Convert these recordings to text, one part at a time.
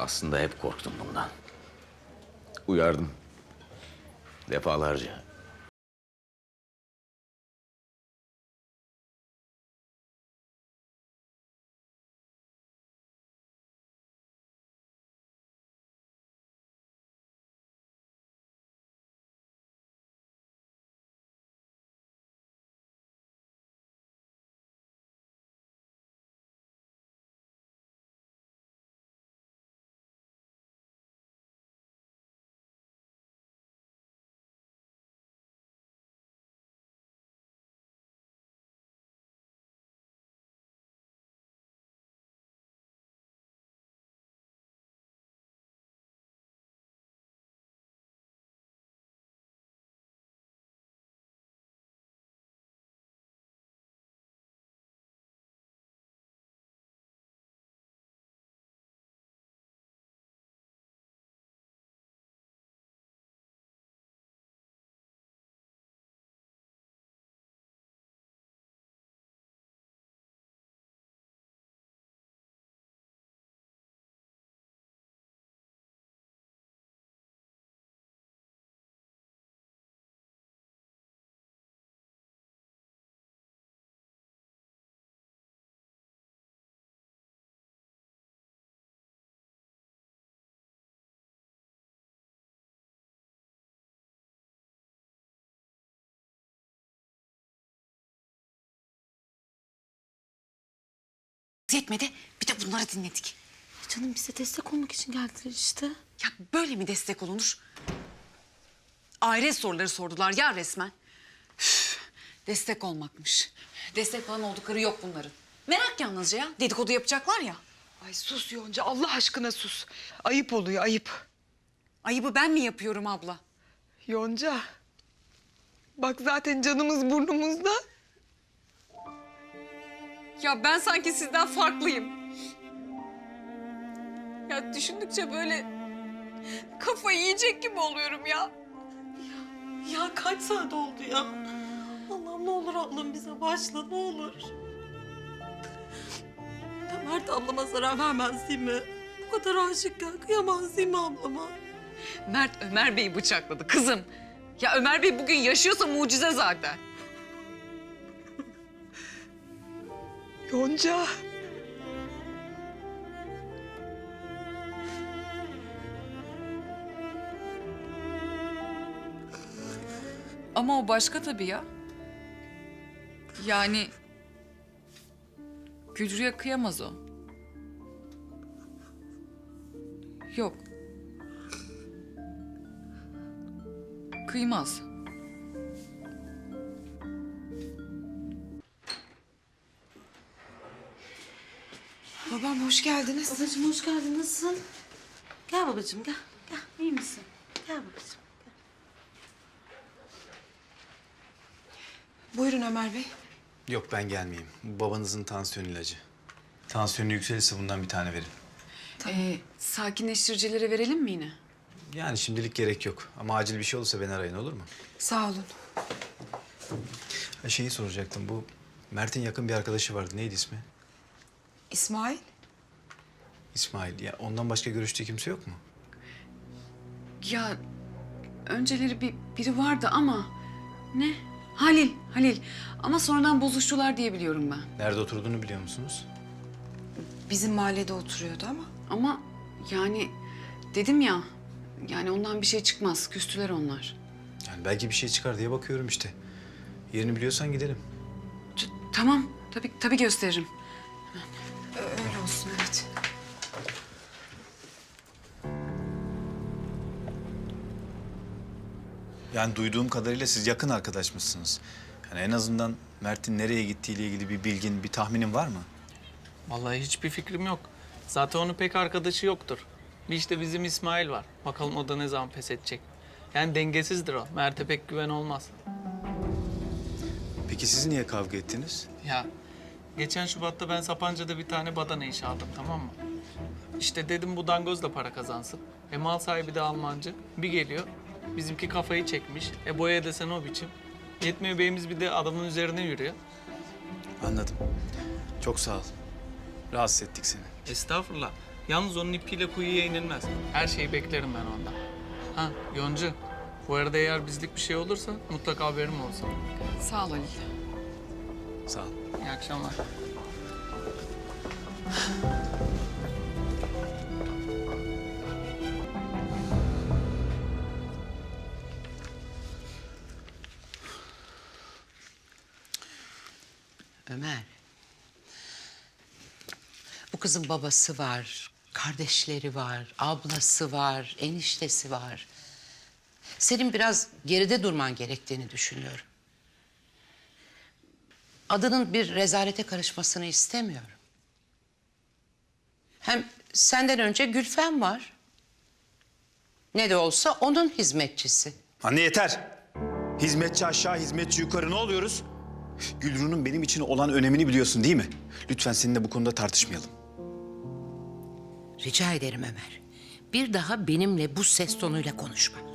Aslında hep korktum bundan. Uyardım. Defalarca. Yetmedi. Bir de bunları dinledik. Canım bize destek olmak için geldiler işte. Ya böyle mi destek olunur? Aile soruları sordular ya resmen. Üf, destek olmakmış. Destek falan oldukları yok bunların. Merak yalnızca ya. Dedikodu yapacaklar ya. Ay sus Yonca Allah aşkına sus. Ayıp oluyor ayıp. Ayıbı ben mi yapıyorum abla? Yonca. Bak zaten canımız burnumuzda. Ya ben sanki sizden farklıyım. Ya düşündükçe böyle kafayı yiyecek gibi oluyorum ya. Ya kaç saat oldu ya? Allah'ım ne olur ablam bize başla ne olur. Ya Mert ablama zarar vermez değil mi? Bu kadar aşıkken kıyamaz değil mi ablama? Mert Ömer Bey'i bıçakladı kızım. Ya Ömer Bey bugün yaşıyorsa mucize zaten. Yonca. Ama o başka tabii ya. Yani Gülru'ya kıyamaz o. Yok. Kıymaz. Babam hoş geldiniz. Babacığım hoş geldin nasılsın? Gel babacığım gel. Gel iyi misin? Gel babacığım. Buyurun Ömer Bey. Yok ben gelmeyeyim. Bu babanızın tansiyon ilacı. Tansiyonu yükselirse bundan bir tane verin. Ee, sakinleştiricilere verelim mi yine? Yani şimdilik gerek yok. Ama acil bir şey olursa beni arayın olur mu? Sağ olun. Ha, şeyi soracaktım. Bu Mert'in yakın bir arkadaşı vardı. Neydi ismi? İsmail. İsmail. Ya ondan başka görüştüğü kimse yok mu? Ya önceleri bir biri vardı ama ne? Halil, Halil. Ama sonradan bozuştular diye biliyorum ben. Nerede oturduğunu biliyor musunuz? Bizim mahallede oturuyordu ama. Ama yani dedim ya yani ondan bir şey çıkmaz. Küstüler onlar. Yani belki bir şey çıkar diye bakıyorum işte. Yerini biliyorsan gidelim. T- tamam. Tabii tabii gösteririm. Öyle olsun evet. Yani duyduğum kadarıyla siz yakın arkadaşmışsınız. Yani en azından Mert'in nereye gittiğiyle ilgili bir bilgin, bir tahminin var mı? Vallahi hiçbir fikrim yok. Zaten onun pek arkadaşı yoktur. Bir işte bizim İsmail var. Bakalım o da ne zaman pes edecek. Yani dengesizdir o. Mert'e pek güven olmaz. Peki siz niye kavga ettiniz? Ya geçen Şubat'ta ben Sapanca'da bir tane badana işi aldım tamam mı? İşte dedim bu dangoz da para kazansın. E mal sahibi de Almancı. Bir geliyor. Bizimki kafayı çekmiş. E boya desen o biçim. Yetmiyor beyimiz bir de adamın üzerine yürüyor. Anladım. Çok sağ ol. Rahatsız ettik seni. Estağfurullah. Yalnız onun ipiyle kuyuya inilmez. Her şeyi beklerim ben ondan. Ha Yonca, bu arada eğer bizlik bir şey olursa mutlaka haberim olsun. Sağ ol Halil. Sağ ol. İyi akşamlar. Ömer. Bu kızın babası var, kardeşleri var, ablası var, eniştesi var. Senin biraz geride durman gerektiğini düşünüyorum. Adının bir rezalete karışmasını istemiyorum. Hem senden önce Gülfem var. Ne de olsa onun hizmetçisi. Anne yeter. Hizmetçi aşağı, hizmetçi yukarı ne oluyoruz? Gülru'nun benim için olan önemini biliyorsun değil mi? Lütfen seninle bu konuda tartışmayalım. Rica ederim Ömer. Bir daha benimle bu ses tonuyla konuşma.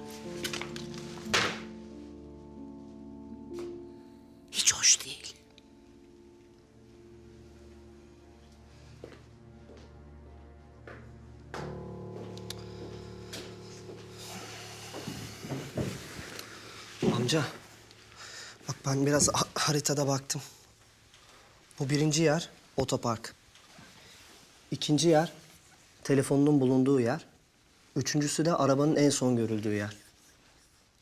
Amca, bak ben biraz ha- haritada baktım. Bu birinci yer otopark. İkinci yer telefonunun bulunduğu yer. Üçüncüsü de arabanın en son görüldüğü yer.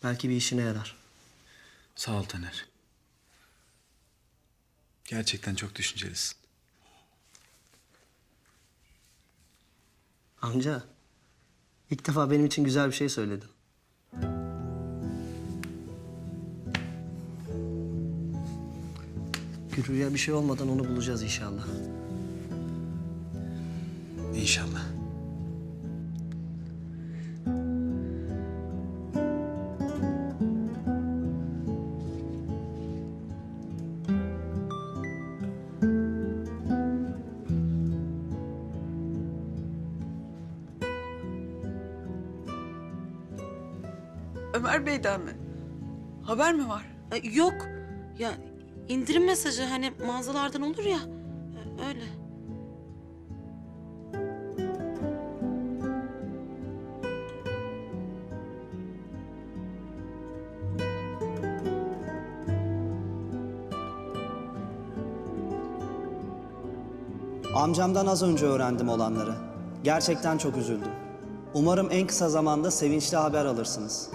Belki bir işine yarar. Sağ ol Taner. Gerçekten çok düşüncelisin. Amca, ilk defa benim için güzel bir şey söyledin. Gürü'ye bir şey olmadan onu bulacağız inşallah. İnşallah. Ömer Bey'den mi? Haber mi var? E, yok. Ya indirim mesajı hani mağazalardan olur ya. Öyle. Amcamdan az önce öğrendim olanları. Gerçekten çok üzüldüm. Umarım en kısa zamanda sevinçli haber alırsınız.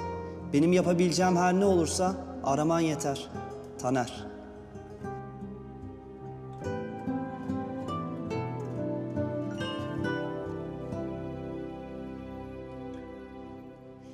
Benim yapabileceğim her ne olursa araman yeter. Taner.